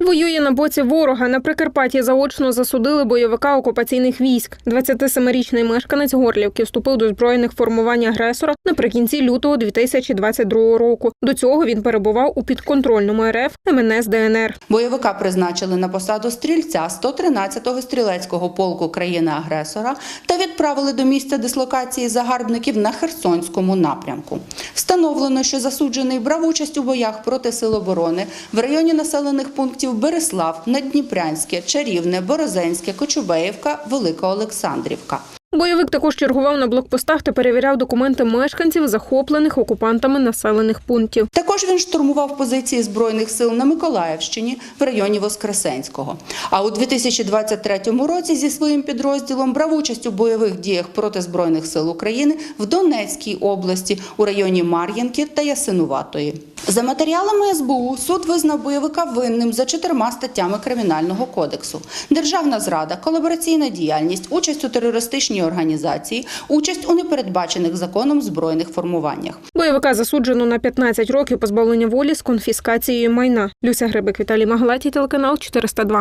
Воює на боці ворога. На Прикарпатті заочно засудили бойовика окупаційних військ. 27-річний мешканець Горлівки вступив до збройних формувань агресора наприкінці лютого 2022 року. До цього він перебував у підконтрольному РФ МНС ДНР. Бойовика призначили на посаду стрільця 113-го стрілецького полку країни-агресора та відправили до місця дислокації загарбників на Херсонському напрямку. Встановлено, що засуджений брав участь у боях проти сил оборони в районі населених пунктів Береслав, Надніпрянське, Чарівне, Борозенське, Кочубеївка, Велика Олександрівка. Бойовик також чергував на блокпостах та перевіряв документи мешканців захоплених окупантами населених пунктів. Також він штурмував позиції збройних сил на Миколаївщині в районі Воскресенського. А у 2023 році зі своїм підрозділом брав участь у бойових діях проти збройних сил України в Донецькій області у районі Мар'їнки та Ясинуватої. За матеріалами СБУ суд визнав бойовика винним за чотирма статтями кримінального кодексу: державна зрада, колабораційна діяльність, участь у терористичній організації, участь у непередбачених законом збройних формуваннях. Бойовика засуджено на 15 років позбавлення волі з конфіскацією майна. Люся Грибик, Віталій Маглаті, телеканал 402.